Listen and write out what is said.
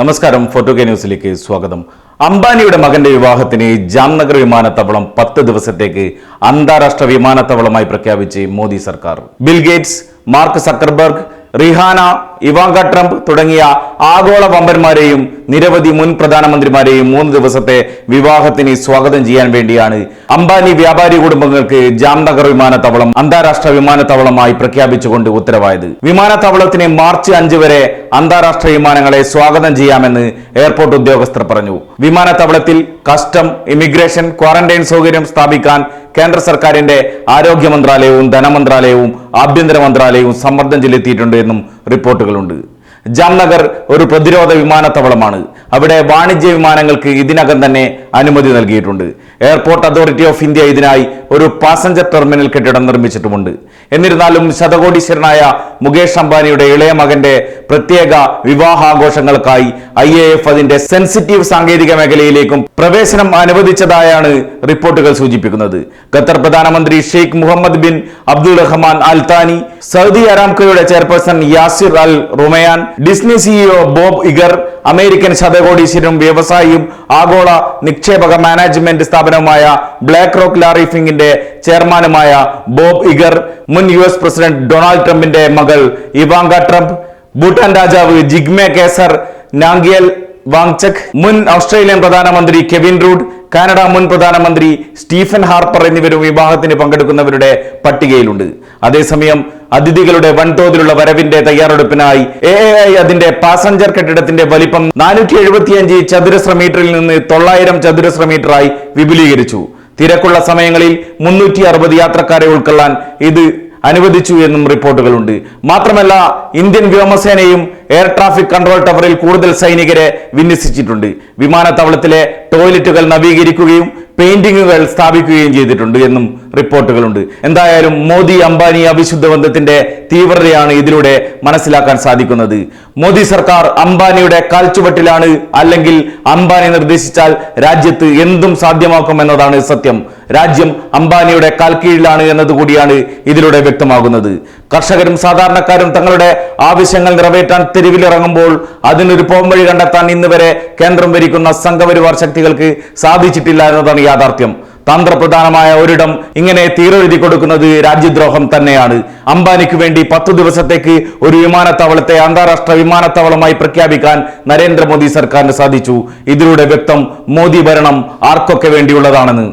നമസ്കാരം photo K ന്യൂസിലേക്ക് സ്വാഗതം. അംബാനിയുടെ മകന്റെ വിവാഹത്തിന് ജാംനഗർ വിമാനത്താവളം പത്ത് ദിവസത്തേക്ക് അന്താരാഷ്ട്ര വിമാനത്താവളമായി പ്രഖ്യാപിച്ച് മോദി സർക്കാർ. Bill Gates Mark Zuckerberg Rihanna Ivanka Trump തുടങ്ങിയ ആഗോള വമ്പന്മാരെയും നിരവധി മുൻ പ്രധാനമന്ത്രിമാരെയും മൂന്ന് ദിവസത്തെ വിവാഹത്തിന് സ്വാഗതം ചെയ്യാൻ വേണ്ടിയാണ് അംബാനി വ്യാപാരി കുടുംബങ്ങൾക്ക് ജാംനഗർ വിമാനത്താവളം അന്താരാഷ്ട്ര വിമാനത്താവളമായി പ്രഖ്യാപിച്ചുകൊണ്ട് ഉത്തരവായത്. വിമാനത്താവളത്തിന് മാർച്ച് അഞ്ച് വരെ അന്താരാഷ്ട്ര വിമാനങ്ങളെ സ്വാഗതം ചെയ്യാമെന്ന് എയർപോർട്ട് ഉദ്യോഗസ്ഥർ പറഞ്ഞു. വിമാനത്താവളത്തിൽ കസ്റ്റം ഇമിഗ്രേഷൻ ക്വാറന്റൈൻ സൗകര്യം സ്ഥാപിക്കാൻ കേന്ദ്ര സർക്കാരിന്റെ ആരോഗ്യ മന്ത്രാലയവും ധനമന്ത്രാലയവും ആഭ്യന്തര മന്ത്രാലയവും സമ്മർദ്ദം ചെലുത്തിയിട്ടുണ്ട് എന്നും റിപ്പോർട്ടുകളുണ്ട് ജാംനഗർ ഒരു പ്രതിരോധ വിമാനത്താവളമാണ്. അവിടെ വാണിജ്യ വിമാനങ്ങൾക്ക് ഇതിനകം തന്നെ അനുമതി നൽകിയിട്ടുണ്ട്. എയർപോർട്ട് അതോറിറ്റി ഓഫ് ഇന്ത്യ ഇതിനായി ഒരു പാസഞ്ചർ ടെർമിനൽ കെട്ടിടം നിർമ്മിച്ചിട്ടുമുണ്ട്. എന്നിരുന്നാലും ശതകോടീശ്വരനായ മുകേഷ് അംബാനിയുടെ ഇളയ മകന്റെ പ്രത്യേക വിവാഹാഘോഷങ്ങൾക്കായി ഐ എ എഫ് അതിന്റെ സെൻസിറ്റീവ് സാങ്കേതിക മേഖലയിലേക്കും പ്രവേശനം അനുവദിച്ചതായാണ് റിപ്പോർട്ടുകൾ സൂചിപ്പിക്കുന്നത്. ഖത്തർ പ്രധാനമന്ത്രി Sheikh Mohammed bin Abdul Rahman Al Thani Saudi അരാംകോയുടെ chairperson Yasir Al Rumayyan Disney CEO Bob Iger American ശതകോടീശ്വരും വ്യവസായിയും ആഗോള നിക്ഷേപക മാനേജ്മെന്റ് സ്ഥാപനവുമായ ബ്ലാക്ക് റോക്ക് ലാറിഫിംഗിന്റെ ചെയർമാനുമായ ബോബ് ഇഗർ മുൻ യു എസ് പ്രസിഡന്റ് ഡൊണാൾഡ് ട്രംപിന്റെ മകൾ ഇവാങ്ക ട്രംപ് ഭൂട്ടാൻ രാജാവ് ജിഗ്മെ കേസർ നാംഗിയൽ വാങ്ചക് മുൻ ഓസ്ട്രേലിയൻ പ്രധാനമന്ത്രി കെവിൻ റൂഡ് കാനഡ മുൻ പ്രധാനമന്ത്രി സ്റ്റീഫൻ ഹാർപ്പർ എന്നിവരും വിവാഹത്തിന് പങ്കെടുക്കുന്നവരുടെ പട്ടികയിലുണ്ട്. അതേസമയം അതിഥികളുടെ വൻതോതിലുള്ള വരവിന്റെ തയ്യാറെടുപ്പിനായി എ ഐ അതിന്റെ പാസഞ്ചർ കെട്ടിടത്തിന്റെ വലിപ്പം നാനൂറ്റി എഴുപത്തിയഞ്ച് ചതുരശ്ര മീറ്ററിൽ നിന്ന് തൊള്ളായിരം ചതുരശ്ര മീറ്ററായി വിപുലീകരിച്ചു. തിരക്കുള്ള സമയങ്ങളിൽ മുന്നൂറ്റി അറുപത് യാത്രക്കാരെ ഉൾക്കൊള്ളാൻ ഇത് അനുവദിച്ചു എന്നും റിപ്പോർട്ടുകളുണ്ട്. മാത്രമല്ല ഇന്ത്യൻ വ്യോമസേനയും എയർ ട്രാഫിക് കൺട്രോൾ ടവറിൽ കൂടുതൽ സൈനികരെ വിന്യസിച്ചിട്ടുണ്ട്. വിമാനത്താവളത്തിലെ ടോയ്ലറ്റുകൾ നവീകരിക്കുകയും പെയിന്റിങ്ങുകൾ സ്ഥാപിക്കുകയും ചെയ്തിട്ടുണ്ട് എന്നും റിപ്പോർട്ടുകളുണ്ട്. എന്തായാലും മോദി അംബാനി അവിശുദ്ധ ബന്ധത്തിന്റെ തീവ്രതയാണ് ഇതിലൂടെ മനസ്സിലാക്കാൻ സാധിക്കുന്നത്. മോദി സർക്കാർ അംബാനിയുടെ കാൽച്ചുവട്ടിലാണ് അല്ലെങ്കിൽ അംബാനി നിർദ്ദേശിച്ചാൽ രാജ്യത്ത് എന്തും സാധ്യമാക്കും സാധ്യമാക്കുമെന്നതാണ് സത്യം. രാജ്യം അംബാനിയുടെ കാൽക്കീഴിലാണ് എന്നതുകൂടിയാണ് ഇതിലൂടെ വ്യക്തമാകുന്നത്. കർഷകരും സാധാരണക്കാരും തങ്ങളുടെ ആവശ്യങ്ങൾ നിറവേറ്റാൻ തെരുവിലിറങ്ങുമ്പോൾ അതിനൊരു പോംവഴി കണ്ടെത്താൻ ഇന്ന് വരെ കേന്ദ്രം ഭരിക്കുന്ന സംഘപരിവാർ ശക്തികൾക്ക് സാധിച്ചിട്ടില്ല എന്നതാണ് യാഥാർത്ഥ്യം. തന്ത്രപ്രധാനമായ ഒരിടം ഇങ്ങനെ തീരെഴുതി കൊടുക്കുന്നത് രാജ്യദ്രോഹം തന്നെയാണ്. അംബാനിക്ക് വേണ്ടി പത്തു ദിവസത്തേക്ക് ഒരു വിമാനത്താവളത്തെ അന്താരാഷ്ട്ര വിമാനത്താവളമായി പ്രഖ്യാപിക്കാൻ നരേന്ദ്രമോദി സർക്കാരിന് സാധിച്ചു. ഇതിലൂടെ വ്യക്തം മോദി ഭരണം ആർക്കൊക്കെ വേണ്ടിയുള്ളതാണെന്ന്.